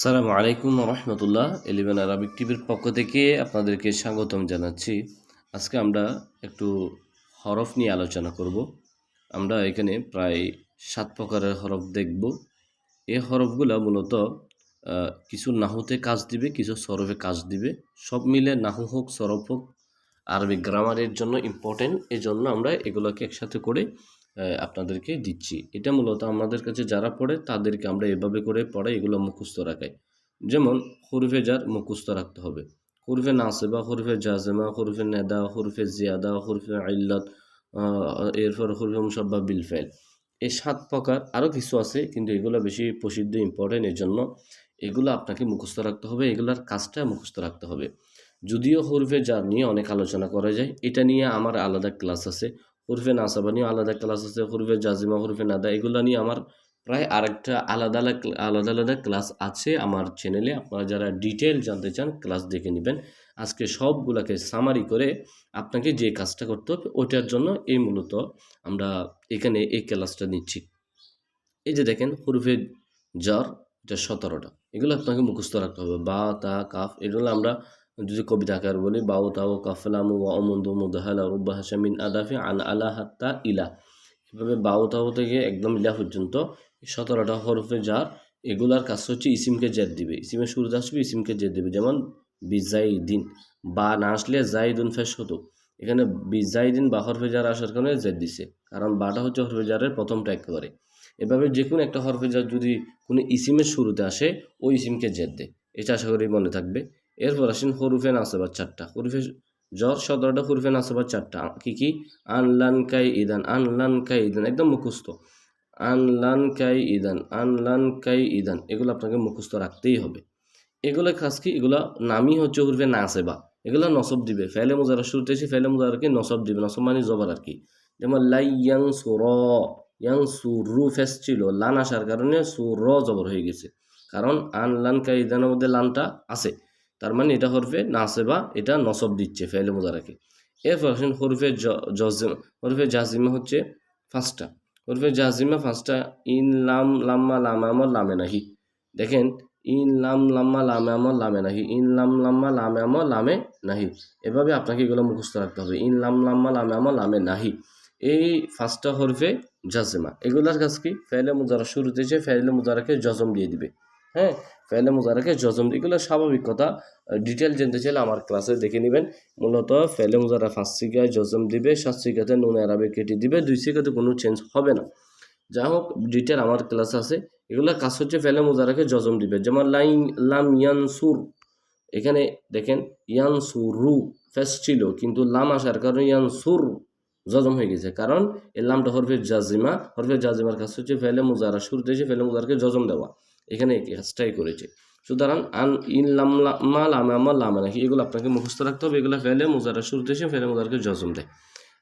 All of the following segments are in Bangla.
সালামু আলাইকুম রহমতুল্লাহ, এলিভেন আরবিক টিভির পক্ষ থেকে আপনাদেরকে স্বাগতম জানাচ্ছি। আজকে আমরা একটু হরফ নিয়ে আলোচনা করব। আমরা এখানে প্রায় সাত প্রকারের হরফ দেখব। এই হরফগুলো মূলত কিছু নাহুতে কাজ দিবে, কিছু সরফে কাজ দিবে। সব মিলে নাহু হোক, সরফ হোক, আরবি গ্রামারের জন্য ইম্পর্টেন্ট এই জন্য আমরা এগুলোকে একসাথে করে আপনাদেরকে দিচ্ছি। এটা মূলত আমাদের কাছে যারা পড়ে, তাদেরকে আমরা এভাবে করে পড়াই, এগুলো মুখস্থ রাখাই। যেমন, হরফে যার মুখস্থ রাখতে হবে। হরফে নাসেবা, হরফে জাজেমা, হরফে নেদা, হরফে জিয়াদা, হরফে আইল্লাত এরপর হরফে মুসাব্বা বিলফেল এই সাত প্রকার আরও কিছু আছে, কিন্তু এগুলো বেশি প্রসিদ্ধ ইম্পর্টেন্ট এর জন্য এগুলো আপনাকে মুখস্থ রাখতে হবে, এগুলার কাজটা মুখস্থ রাখতে হবে। যদিও হরফে যার নিয়ে অনেক আলোচনা করা যায়, এটা নিয়ে আমার আলাদা ক্লাস আছে। হরফে নাসাবা নিয়ে আলাদা ক্লাস আছে, হরফে জাজিমা, হরফে নাদা, এগুলো নিয়ে আমার প্রায় আরেকটা আলাদা আলাদা আলাদা আলাদা ক্লাস আছে আমার চ্যানেলে আপনারা যারা ডিটেল জানতে চান ক্লাস দেখে নেবেন। আজকে সবগুলাকে সামারি করে আপনাকে যে কাজটা করতে হবে ওটার জন্য এই মূলত আমরা এখানে এই ক্লাসটা নিচ্ছি। এই যে দেখেন, হুরুফে জ্বর, এটা সতেরোটা। এগুলো আপনাকে মুখস্থ রাখতে হবে। বা, তা, কাফ, এগুলো আমরা যদি কবিতা আকার বলি বাউ তাও কাফলামু ওয়া অমন্দু মুদাহালা রুব্বা হাসামিন আদাফি আন আলা হাত্তা ইলা এভাবে বাউ তাও থেকে একদম ইলা পর্যন্ত সতেরোটা হরফে যার এগুলার কাজ হচ্ছে ইসিমকে জেদ দিবে ইসিমের শুরুতে আসবে ইসিমকে জেদ দিবে যেমন বিজাইদিন বা না আসলে জাইদুন ফেস হতো এখানে বিজাইদিন বা হরফে যার আসার কারণে জেদ দিছে কারণ বাটা হচ্ছে হরফে জারের প্রথমটা একেবারে এভাবে যে কোনো একটা হরফে যার যদি কোনো ইসিমের শুরুতে আসে ওই ইসিমকে জেদ দেয় এটা আশা করি মনে থাকবে এরপর আসেন হরুফে নাসেবার চারটা। হরুফে জ্বর সতেরোটা, হরুফে নাসেবার চারটা। কি কি? আনলান কাই ইদান, আনলান কাই ইদান, একদম মুখস্থ। আনলান কাই ইদান, আনলান কাই ইদান, এগুলো আপনাকে মুখস্থ রাখতেই হবে। এগুলো খাস কি? এগুলো নামই হচ্ছে হরফে নাসেবা। এগুলো নসব দিবে। ফেলে মুজারা শুরুতে এসে ফেলে মুজারাকে নসব দিবে। নসব মানে জবর আর কি। যেমন লাই ইয়াং সুর, ইয়াং সুরু ফেস ছিল লান আসার কারণে সুর জবর হয়ে গেছে। কারণ আন লান কাইদানের মধ্যে লানটা আছে। তার মানে এটা হরফে নাসেবা, এটা নসব দিচ্ছে ফেলে মুজারাকে এরপর আসেন হরফে জজিম, হরফে জাজিমা হচ্ছে পাঁচটা। হরফে জাজিমা পাঁচটা, ইন, লাম, লাম্মা, লামা আমার লামে নাহি। দেখেন, ইন, লাম, লাম্মা, লামে আমার লামে নাহি। ইন, লাম, লাম্মা, লামে আমার লামে নাহি। এভাবে আপনাকে এগুলো মুখস্থ রাখতে হবে। ইন, লাম, লাম্মা, লামে আমার লামে নাহি। এই পাঁচটা হরফে জাজেমা। এগুলার কাজ কি? ফেলে মুজারা শুরুতে এসে ফেলে মুজারাকে জজম দিয়ে দিবে। হ্যাঁ ফেলে মুজারাকে জজম এগুলো স্বাভাবিক কথা। ডিটেল জানতে চাইলে আমার ক্লাসে দেখে নেবেন। মূলত ফেলে মুজারা ফার্স্ট সিগায় জজম দিবে, সাত সিগাতে নুন আরাবে কেটে দিবে, দুই সিগাতে কোনো চেঞ্জ হবে না। যা হোক ডিটেল আমার ক্লাস আছে। এগুলোর কাজ হচ্ছে ফেলে মুজারাকে জজম দিবে। যেমন লাইন, লাম ইয়ান সুর এখানে দেখেন ইয়ান সুরু ফেস ছিল, কিন্তু লাম আসার কারণে ইয়ান সুর জজম হয়ে গেছে। কারণ, এই লামটা হরফে জাজিমা। হরফে জাজিমার কাজ হচ্ছে ফেলে মুজারা শুরুতে এসে ফেলে মুজারাকে জজম দেওয়া। এখানে কাজটাই করেছে। সুতরাং আন ইন লাম লামা লামা আমা লামা নাকি এগুলো আপনাকে মুখস্থ রাখতে হবে, এগুলো ফেলে মুজারা শুরুতে এসে ফেলে মুজারাকে জজম দেয়।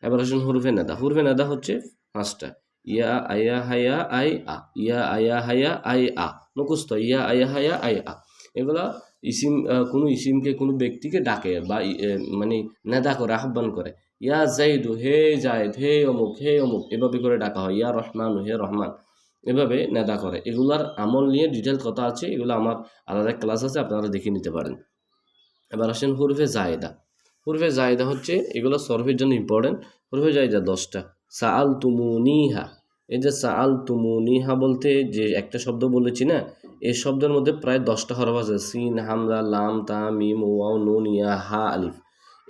এবার আসুন হুরফে নেদা। হুরফে নেদা হচ্ছে পাঁচটা। ইয়া, আয়া, হায়া, আই, আ। ইয়া, আয়া, হায়া, আই, আ। মুখস্থ। ইয়া, আয়া, হায়া, আই, আ। এগুলা ইসিম কোনো ইসিমকে কোনো ব্যক্তিকে ডাকে বা মানে নেদা করে, আহ্বান করে। ইয়া জাইদু হে জায়দ হে অমুক হে অমুক, এভাবে করে ডাকা হয়। ইয়া রহমান, হে রহমান। এভাবে নেদা করে। এগুলার আমল নিয়ে ডিটেল কথা আছে, এগুলো আমার আলাদা ক্লাস আছে, আপনারা দেখে নিতে পারেন। এবার আসেন হরফে জায়দা। হরফে জায়দা হচ্ছে, এগুলো সরফের জন্য ইম্পর্টেন্ট হরফে জায়দা দশটা। সাআল তুমুনিহা এই যে সাআল তুমুনিহা বলতে যে একটা শব্দ বলেছি না, এই শব্দের মধ্যে প্রায় দশটা হরফ আছে। সিন, হামজা, লাম তা মিম, ওয়াও, নুন, ইয়া, হা, আলিফ।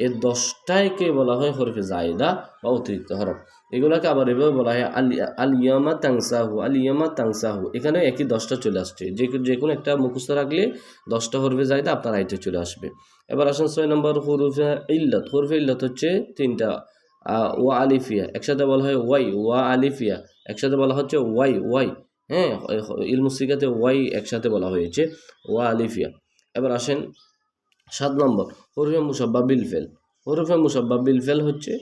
এই দশটাইকে বলা হয় হরফে জায়দা বা অতিরিক্ত হরফ। এগুলোকে আবার এভাবে বলা হয় আল আলিয়ামা তাংসাহু আলিয়ামা তাংসাহু। এখানে একই দশটা চলে আসছে। যে যে কোনো একটা মুখস্থ রাখলে দশটা হরফে জায়দা আপনার আইতে চলে আসবে। এবার আসেন ছয় নম্বর হরফে ইল্লত। হরফে ইল্লত হচ্ছে তিনটা ওয়া আলিফিয়া। একসাথে বলা হয় ওয়াই, ওয়া আলিফিয়া। একসাথে বলা হচ্ছে ওয়াই ওয়াই। হ্যাঁ ইলমুসিকাতে ওয়াই একসাথে বলা হয়েছে, ওয়া আলিফিয়া। এবার আসেন সাত নম্বর, হরফে মুসাব্বা বিলফেল। হরফে মুসাব্বা বিলফেল হচ্ছে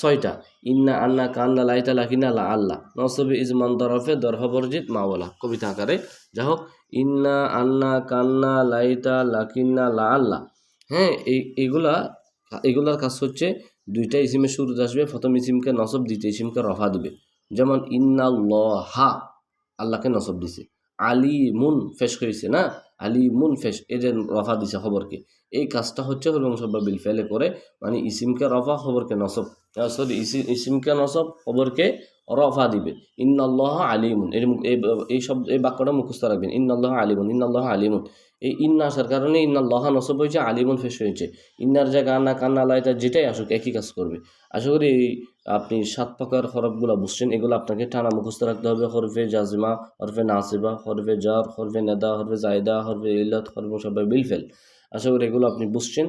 ছয়টা। ইন্না আন্না কান্না লাইতা লাকিনা লা আল্লাহ নসবি ইজমান দরফে দরহবরজিত মাওয়ালা কবিতা আকারে। যা হোক ইন্না আন্না কান্না লাইতা লাকিন্না লা আল্লাহ হ্যাঁ এই, এগুলা, এগুলার কাজ হচ্ছে দুইটা ইসিমের শুরুতে আসবে। প্রথম ইসিমকে নসব দিতে, ইসিমকে রফা দেবে। যেমন ইন্না ল হা আল্লাহকে নসব দিছে। আলী মুন ফেস হয়েছে না? আলী মুনফেস এদের রফা দিছে খবরকে। এই কাজটা হচ্ছে হলুম সব্বা বিল ফেলে করে মানে ইসিমকে রফা খবরকে নসব সরি ইসিমকে নসব খবরকে রফা দিবে। ইন্নাল্লাহ আলিমুন, এর মু- এই সব, এই বাক্যটা মুখস্থ রাখবেন। ইন্নাল্লাহ আলিমুন ইন্নাল্লাহ আলিমুন। এই ইন্না আসার কারণে ইন্নাল্লাহ নসব হয়েছে, আলিমুন ফেস হয়েছে। ইন্নার জায়গা কান্না কান্না লাইতা যেটাই আসুক, একই কাজ করবে। আশা করি এই আপনি সাত প্রকার হরফগুলো বুঝছেন। এগুলো আপনাকে টানা মুখস্থ রাখতে হবে। হরফে জাজমা হরফে নাসিবা হরফে জার হরফে নেদা হরফে জায়দা হরফে ইলাত হরফে সবাই বিলফেল আশা করি এগুলো আপনি বুঝছেন।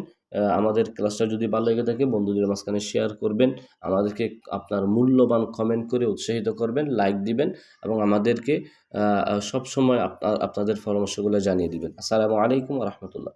আমাদের ক্লাসটা যদি ভালো লেগে থাকে, বন্ধুদের মাঝখানে শেয়ার করবেন, আমাদেরকে আপনার মূল্যবান কমেন্ট করে উৎসাহিত করবেন লাইক দিবেন এবং আমাদেরকে সবসময় আপনার আপনাদের পরামর্শগুলো জানিয়ে দিবেন। আসসালামু আলাইকুম রহমতুল্লাহ।